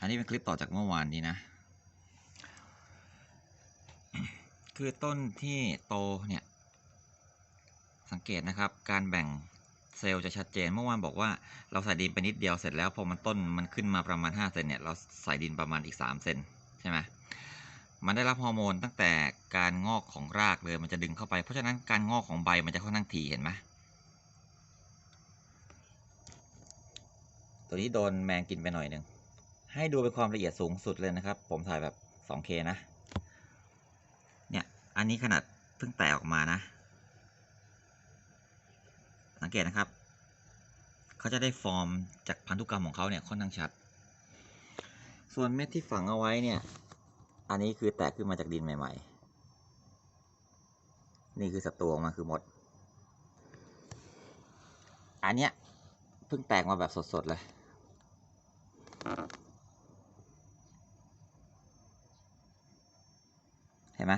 อันนี้เป็นคลิปต่อจากเมื่อวานนี้นะ คือต้นที่โตเนี่ย สังเกตนะครับการแบ่งเซลล์จะชัดเจนเมื่อวานบอกว่าเราใส่ดินไปนิดเดียวเสร็จแล้วพอมันต้นมันขึ้นมาประมาณ5เซนเนี่ยเราใส่ดินประมาณอีก3เซนใช่ไหมมันได้รับฮอร์โมนตั้งแต่การงอกของรากเลยมันจะดึงเข้าไป เพราะฉะนั้นการงอกของใบมันจะค่อนข้างถี่เห็นไหมตัวนี้โดนแมงกินไปหน่อยหนึ่ง ให้ดูเป็นความละเอียดสูงสุดเลยนะครับ ผมถ่ายแบบ 2K นะ เนี่ย อันนี้ขนาดเพิ่งแตกออกมานะ สังเกตนะครับ เขาจะได้ฟอร์มจากพันธุกรรมของเขาเนี่ยค่อนข้างชัด ส่วนเม็ดที่ฝังเอาไว้เนี่ย อันนี้คือแตกขึ้นมาจากดินใหม่ ๆ นี่คือศัตรูออกมาคือมด อันเนี้ยเพิ่งแตกมาแบบสดๆเลย เห็น ไหม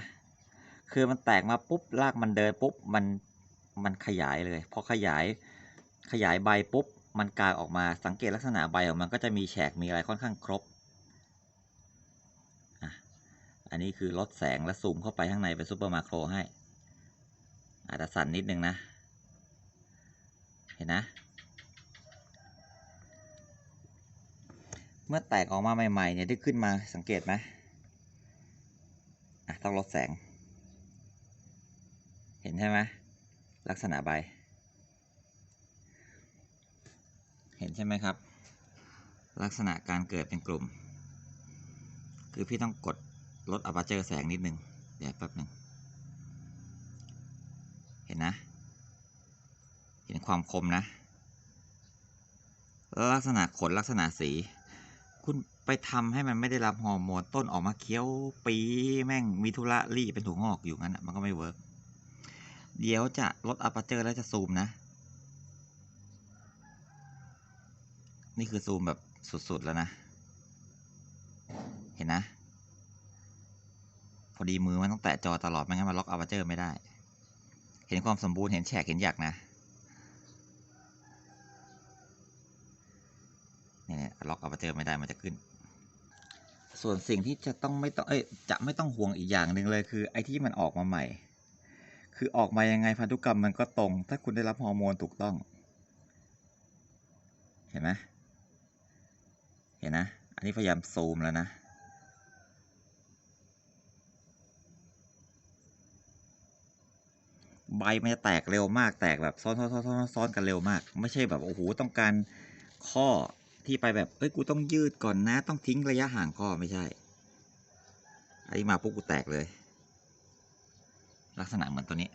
คือมันแตกมาปุ๊บรากมันเดินปุ๊บมันมันขยายเลยพอขยายขยายใบปุ๊บมันกางออกมาสังเกตลักษณะใบของมันก็จะมีแฉกมีอะไรค่อนข้างครบ อันนี้คือลดแสงและซูมเข้าไปข้างในเป็นซูเปอร์มาโครให้ อาจจะสั่นนิดนึงนะ เห็นนะ เมื่อแตกออกมาใหม่ๆเนี่ยที่ขึ้นมาสังเกตไหม อะต้องลดแสง เห็นใช่ไหมลักษณะใบ เห็นใช่ไหมครับ ลักษณะการเกิดเป็นกลุ่ม คือพี่ต้องกดลดอ p ปเจอร์แสงนิดนึง เดี๋ยวแป๊บหนึ่ง เห็นนะ เห็นความคมนะ ลักษณะขนลักษณะสี คุณ ไปทำให้มันไม่ได้รับฮอร์โมนต้นออกมาเคี้ยวปีแม่งมีธุระรีเป็นถั่วงอกอยู่งั้นอะมันก็ไม่เวิร์กเดี๋ยวจะลดอัปเจอร์แล้วจะซูมนะ นี่คือซูมแบบสุด ๆ แล้วนะ เห็นนะ พอดีมือมันต้องแตะจอตลอดไม่งั้นมันล็อกอัปเจอร์ไม่ได้ เห็นความสมบูรณ์เห็นแฉกเห็นหยักนะเนี่ยล็อกอัปเจอร์ไม่ได้มันจะขึ้น ส่วนสิ่งที่จะต้องไม่ต้องเอ้ยจะไม่ต้องห่วงอีกอย่างหนึ่งเลยคือไอ้ที่มันออกมาใหม่ คือออกมายังไงพันธุกรรมมันก็ตรง ถ้าคุณได้รับฮอร์โมนถูกต้อง เห็นไหมเห็นนะ อันนี้พยายามซูมแล้วนะใบมันจะแตกเร็วมากแตกแบบซ้อนซ้อนซ้อนซ้อนกันเร็วมาก ไม่ใช่แบบโอ้โหต้องการข้อ ที่ไปแบบ เอ้ย กูต้องยืดก่อนนะ ต้องทิ้งระยะห่างข้อไม่ใช่ อันนี้มาปุ๊บกูแตกเลย ลักษณะเหมือนตัวนี้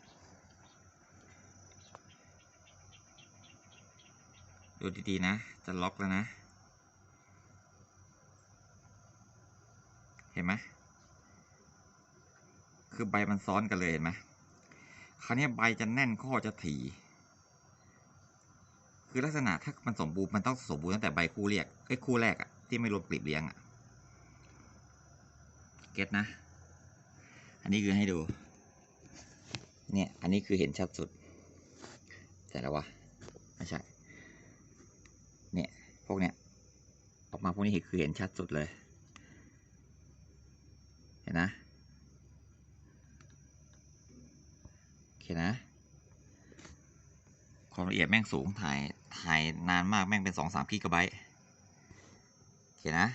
ดูดีๆนะ จะล็อกแล้วนะ เห็นไหม คือใบมันซ้อนกันเลยเห็นไหมคราวนี้ใบจะแน่นข้อจะถี่ คือลักษณะถ้ามันสมบูรณ์มันต้องสมบูรณ์ตั้งแต่ใบคู่เรียกไอ้คู่แรกอะที่ไม่รวมกลีบเลี้ยงอะเก็ตนะ อันนี้คือให้ดู เนี่ย อันนี้คือเห็นชัดสุด แต่แล้ววะไม่ใช่ เนี่ย พวกเนี้ย ออกมาพวกนี้คือเห็นชัดสุดเลย เห็นนะ โอเคนะ ความละเอียดแม่งสูงถ่ายถ่ายนานมากแม่งเป็นสองสามกิกะไบต์โอเคนะ